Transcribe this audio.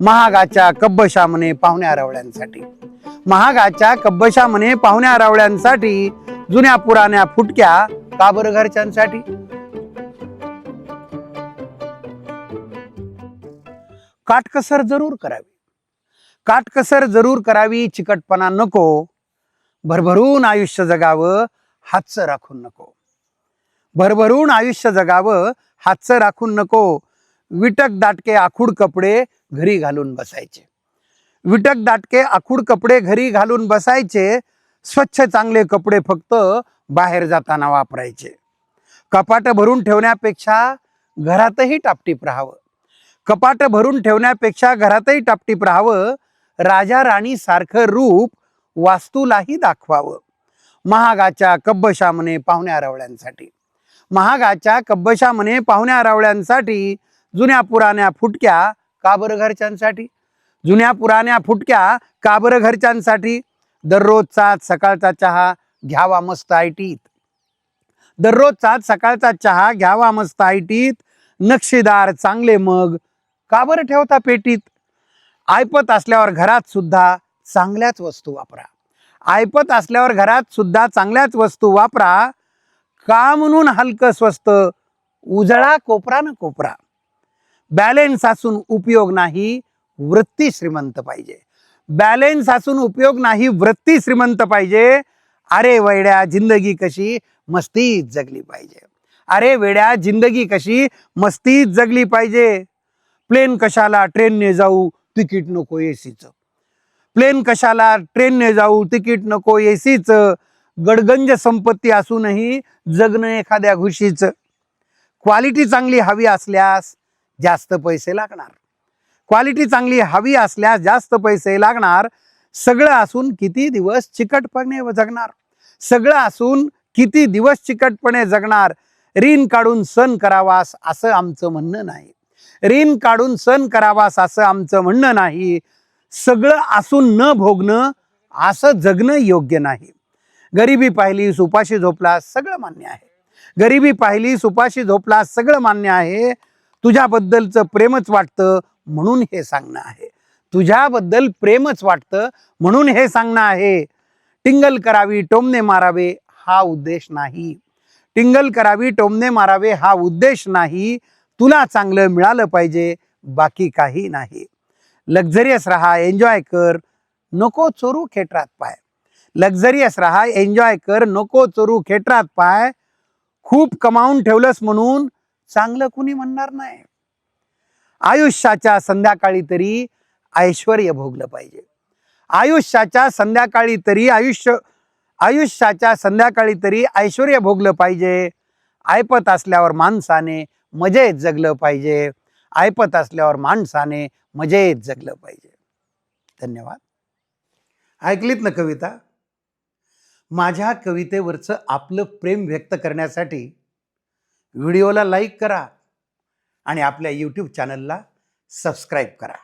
महागाच्या कब्बशा म्हणे पाहुण्या रावळ्यांसाठी महागाच्या कब्बशा म्हणे पाहुण्या रावळ्यांसाठी जुन्या पुराण्या फुटक्या काबर घरच्यांसाठी? काटकसर जरूर करावी. काटकसर जरूर करावी चिकटपणा नको. भरभरून आयुष्य जगावं हातचं राखून नको. भरभरून आयुष्य जगावं हातचं राखून नको. विटक दाटके आखूड कपडे घरी घालून बसायचे. विटक दाटके आखूड कपडे घरी घालून बसायचे स्वच्छ चांगले कपडे फक्त बाहेर जाताना वापरायचे. कपाट भरून ठेवण्यापेक्षा घरातही टापटीप राहावं. कपाट भरून ठेवण्यापेक्षा घरातही टापटीप राहावं. राजा राणी सारखं रूप वास्तूलाही दाखवावं. महागाच्या कब्बशा म्हणे पाहुण्या रावळ्यांसाठी. महागाच्या कब्बशा म्हणे पाहुण्या रावळ्यांसाठी जुन्या पुराण्या फुटक्या का बरं घरच्यांसाठी? जुन्या पुराण्या फुटक्या का बरं घरच्यांसाठी? दररोजचा सकाळचा चहा घ्यावा मस्त आयटीत. दररोजचा सकाळचा चहा घ्यावा मस्त आयटीत. नक्षीदार चांगले मग का बरं ठेवता पेटीत? ऐपत असल्यावर घरात सुद्धा चांगल्याच वस्तू वापरा. ऐपत असल्यावर घरात सुद्धा चांगल्याच वस्तू वापरा. का म्हणून हलकं स्वस्त? उजळा कोपरा न कोपरा. बॅलेन्स असून उपयोग नाही वृत्ती श्रीमंत पाहिजे. बॅलेन्स असून उपयोग नाही वृत्ती श्रीमंत पाहिजे. अरे वेड्या जिंदगी कशी मस्तीत जगली पाहिजे. अरे वेड्या जिंदगी कशी मस्तीत जगली पाहिजे. प्लेन कशाला ट्रेनने जाऊ तिकीट नको एसीचं प्लेन कशाला ट्रेनने जाऊ तिकीट नको एसीचं गडगंज संपत्ती असूनही जगणं एखाद्या घुशीचं. क्वालिटी चांगली हवी असल्यास जास्त पैसे लागणार. क्वालिटी चांगली हवी असल्यास जास्त पैसे लागणार. सगळं असून किती दिवस चिकटपणे जगणार? सगळं असून किती दिवस चिकटपणे जगणार? ऋण काढून सण करावास असं आमचं म्हणणं नाही. ऋण काढून सण करावास असं आमचं म्हणणं नाही. सगळं असून न भोगणं असं जगणं योग्य नाही. गरिबी पाहिली सुपाशी झोपला सगळं मान्य आहे. गरिबी पाहिली सुपाशी झोपला सगळं मान्य आहे. तुझ्याबद्दलचं प्रेमच वाटतं म्हणून हे सांगणं आहे. तुझ्याबद्दल प्रेमच वाटतं म्हणून हे सांगणं आहे. टिंगल करावी टोमने मारावे हा उद्देश नाही. टिंगल करावी टोमने मारावे हा उद्देश नाही. तुला चांगलं मिळालं पाहिजे बाकी काही नाही. लक्झरियस राहा एन्जॉय कर नको चोरू खेटरात पाय. लक्झरियस राहा एन्जॉय कर नको चोरू खेटरात पाय. खूप कमावून ठेवलंस म्हणून चांगलं कुणी म्हणणार नाही. आयुष्याच्या संध्याकाळी तरी ऐश्वर भोगलं पाहिजे. आयुष्याच्या संध्याकाळी तरी आयुष्य आयुष्याच्या संध्याकाळी तरी ऐश्वर भोगलं पाहिजे. ऐपत असल्यावर माणसाने मजेत जगलं पाहिजे. ऐपत असल्यावर माणसाने मजेत जगलं पाहिजे. धन्यवाद. ऐकलीत ना कविता? माझ्या कवितेवरचं आपलं प्रेम व्यक्त करण्यासाठी व्हिडिओला लाईक करा आणि आपल्या यूट्यूब चॅनलला सबस्क्राईब करा.